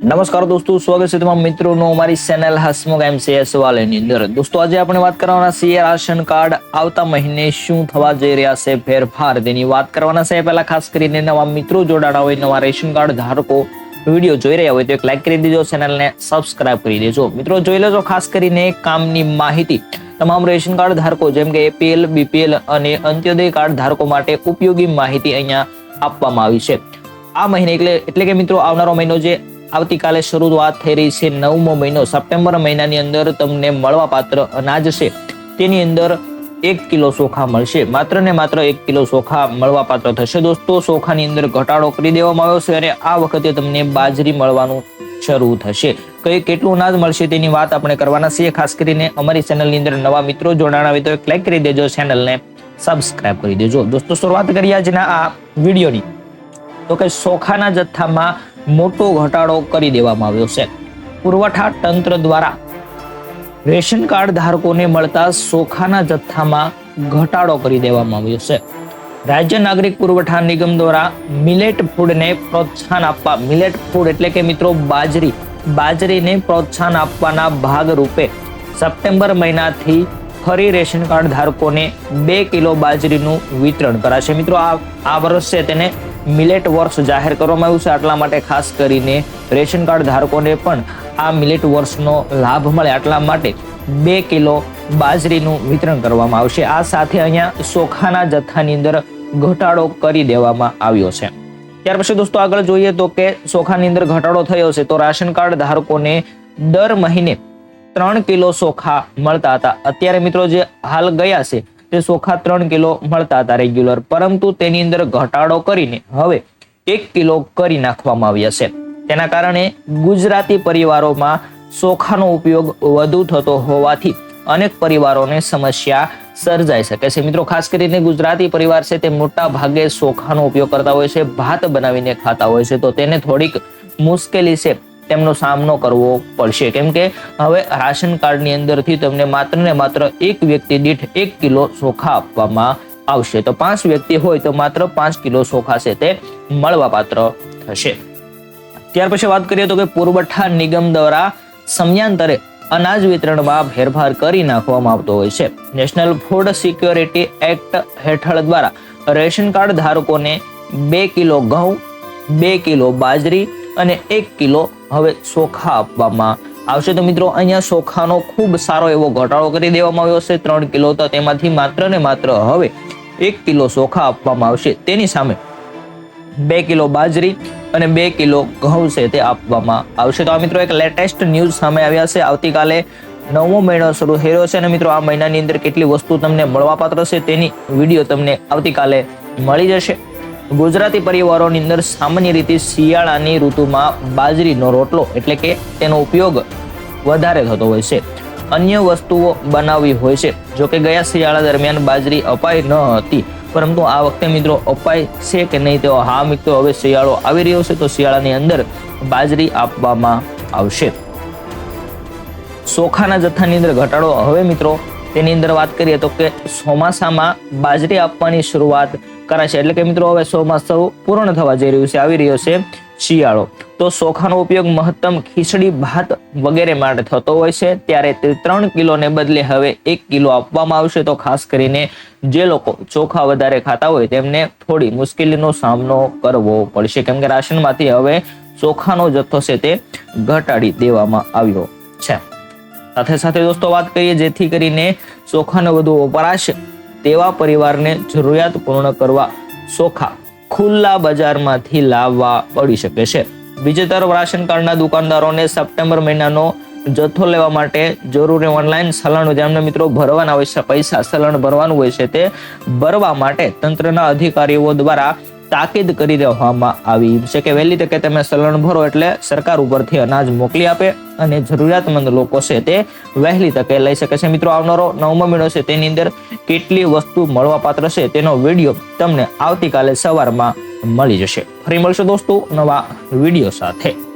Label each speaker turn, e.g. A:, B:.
A: નમસ્કાર દોસ્તો, સ્વાગત છે તમામ મિત્રોનો. અમારી ચેનલ હસમુખ એમસીએસ વાલેની અંદર. દોસ્તો, આજે આપણે વાત કરવાના છીએ રાશન કાર્ડ આવતા મહિને શું થવા જઈ રહ્યા છે ફેરફાર. તેની વાત કરવાના છે. પહેલા ખાસ કરીને નવા મિત્રો જોડાણા હોય, નવા રેશન કાર્ડ ધારકો વીડિયો જોઈ રહ્યા હોય, તો એક લાઈક કરી દેજો, ચેનલને સબસ્ક્રાઇબ કરી દેજો. મિત્રો, જોઈ લેજો ખાસ કરીને કામની માહિતી. તમામ રેશન કાર્ડ ધારકો, જેમ કે એપીએલ બીપીએલ અને અંત્યોદય કાર્ડ ધારકો માટે ઉપયોગી માહિતી અહીંયા આપવામાં આવી છે. આ મહિને એટલે એટલે કે મિત્રો, આવનારો મહિનો જે આવતીકાલે શરૂઆત થઈ રહી છે નવમો મહિનો. સપ્ટેમ્બર મહિનાની અંદર તમને મળવાપાત્ર અનાજ છે. તેની અંદર એક કિલો ચોખા મળશે. માત્ર ને માત્ર એક કિલો ચોખા મળવાપાત્ર થશે. દોસ્તો ચોખાની અંદર ઘટાડો કરી દેવામાં આવ્યો છે અને આ વખતે તમને બાજરી મળવાનું શરૂ થશે. કઈ કેટલું અનાજ મળશે તેની વાત આપણે કરવાના છીએ. ખાસ કરીને અમારી ચેનલની અંદર નવા મિત્રો જોડાણા આવે તો એક લાઈક કરી દેજો. ચેનલને સબસ્ક્રાઇબ કરી દેજો. દોસ્તો, શરૂઆત કરીએ આજના આ વિડીયોની. તો કે ચોખાના જથ્થામાં મોટો ઘટાડો કરી દેવામાં આવ્યો છે. પુરવઠા તંત્ર દ્વારા રેશન કાર્ડ ધારકોને મળતા સોખાના જથ્થામાં ઘટાડો કરી દેવામાં આવ્યો છે. રાજ્ય નાગરિક પુરવઠા નિગમ દ્વારા મિલેટ ફૂડને પ્રોત્સાહન આપવા મિલેટ ફૂડ એટલે કે મિત્રો બાજરી, બાજરીને પ્રોત્સાહન આપવાના ભાગરૂપે સપ્ટેમ્બર મહિનાથી ફરી રેશન કાર્ડ ધારકોને બે કિલો બાજરીનું વિતરણ કરાશે. મિત્રો, આ આ વર્ષે તેને મિલેટ વર્ષ જાહેર કરવામાં આવ્યું છે. આટલા માટે ખાસ કરીને રેશન કાર્ડ ધારકોને પણ આ મિલેટ વર્ષનો લાભ મળે. આટલા માટે બે કિલો બાજરીનું વિતરણ કરવામાં આવશે. આ સાથે અહીંયા ચોખાના જથ્થાની અંદર ઘટાડો કરી દેવામાં આવ્યો છે. ત્યાર પછી દોસ્તો આગળ જોઈએ તો કે ચોખાની અંદર ઘટાડો થયો છે તો રાશન કાર્ડ ધારકોને દર મહિને ત્રણ કિલો ચોખા મળતા હતા. અત્યારે મિત્રો જે હાલ ગયા છે તે ચોખા ત્રણ કિલો મળતા હતા રેગ્યુલર પરંતુ તેની અંદર ઘટાડો કરીને હવે એક કિલો કરી નાખવામાં આવ્યા છે. તેના કારણે ગુજરાતી પરિવારોમાં ચોખાનો ઉપયોગ વધુ થતો હોવાથી અનેક પરિવારોને સમસ્યા સર્જાઈ શકે છે. મિત્રો, ખાસ કરીને ગુજરાતી પરિવાર છે તે મોટા ભાગે ચોખાનો ઉપયોગ કરતા હોય છે, ભાત બનાવીને ખાતા હોય છે. તો તેને થોડીક મુશ્કેલી છે. તેમનો સામનો કરવો પડશે. કેમ કે હવે રાશન કાર્ડની અંદરથી તમને માત્ર ને માત્ર એક વ્યક્તિ દીઠ એક કિલો ચોખા આપવામાં આવશે. તો પાંચ વ્યક્તિ હોય તો માત્ર પાંચ કિલો ચોખા છે તે મળવાપાત્ર થશે. ત્યાર પછી વાત કરીએ તો કે પુરવઠા નિગમ દ્વારા સમયાંતરે અનાજ વિતરણમાં ફેરફાર કરી નાખવામાં આવતો હોય છે. નેશનલ ફૂડ સિક્યોરિટી એક્ટ હેઠળ દ્વારા રેશન કાર્ડ ધારકોને બે કિલો ઘઉં, બે કિલો બાજરી અને એક કિલો હવે ચોખા આપવામાં આવશે. તો મિત્રો, અહીંયા ચોખાનો ખૂબ સારો એવો ઘટાડો કરી દેવામાં આવ્યો છે. ત્રણ કિલો તો તેમાંથી માત્ર ને માત્ર હવે એક કિલો ચોખા આપવામાં આવશે. તેની સામે બે કિલો બાજરી અને બે કિલો ઘઉં છે તે આપવામાં આવશે. તો આ મિત્રો એક લેટેસ્ટ ન્યૂઝ સામે આવ્યા છે. આવતીકાલે નવમો મહિનો શરૂ થયો છે અને મિત્રો, આ મહિનાની અંદર કેટલી વસ્તુ તમને મળવાપાત્ર છે તેની વીડિયો તમને આવતીકાલે મળી જશે. ગુજરાતી પરિવારોની અંદર સામાન્ય રીતે શિયાળાની ઋતુમાં બાજરીનો રોટલો એટલે કે તેનો ઉપયોગ વધારે થતો હોય છે. અન્ય વસ્તુઓ બનાવવી હોય છે, જો કે ગયા શિયાળા દરમિયાન બાજરી અપાઈ ન હતી, પરંતુ આ વખતે મિત્રો અપાય છે કે નહીં તેઓ હા મિત્રો, હવે શિયાળો આવી રહ્યો છે તો શિયાળાની અંદર બાજરી આપવામાં આવશે. ચોખાના જથ્થાની અંદર ઘટાડો હવે મિત્રો તેની અંદર વાત કરીએ તો કે ચોમાસામાં બાજરી આપવાની શરૂઆત કરાશે એટલે કે મિત્રો હવે ચોમાસું પૂર્ણ થવા જઈ રહ્યું છે, આવી રહ્યો છે શિયાળો. તો ચોખાનો ઉપયોગ મહત્તમ ખીચડી, ભાત વગેરે માટે થતો હોય છે. ત્યારે તે ત્રણ કિલોને બદલે હવે એક કિલો આપવામાં આવશે. તો ખાસ કરીને જે લોકો ચોખા વધારે ખાતા હોય તેમને થોડી મુશ્કેલીનો સામનો કરવો પડશે. કેમ કે રાશનમાંથી હવે ચોખાનો જથ્થો છે તે ઘટાડી દેવામાં આવ્યો સાથે સાથે દોસ્તો વાત કરીએ, જેથી કરીને ચોખાનો વધુ વપરાશ તેવા પરિવારને જરૂરિયાત પૂર્ણ કરવા ચોખા ખુલ્લા બજારમાંથી લાવવા પડી શકે છે. બીજી તરફ રાશન કાર્ડના દુકાનદારોને સપ્ટેમ્બર મહિનાનો જથ્થો લેવા માટે જરૂરી ઓનલાઈન સલણ જેમને મિત્રો ભરવાના હોય છે, પૈસા સલણ ભરવાનું હોય છે તે ભરવા માટે તંત્રના અધિકારીઓ દ્વારા તાકીદ કરી દેવામાં આવી છે કે વહેલી તકે તમે સલણ ભરો એટલે સરકાર ઉપરથી અનાજ મોકલી આપે અને જરૂરિયાતમંદ લોકો છે તે વહેલી તકે લઈ શકે છે. મિત્રો, આવનારો નવમો મહિનો છે તેની અંદર કેટલી વસ્તુ મળવાપાત્ર છે તેનો વીડિયો તમને આવતીકાલે સવારમાં મળી જશે. ફરી મળશે દોસ્તો નવા વીડિયો સાથે.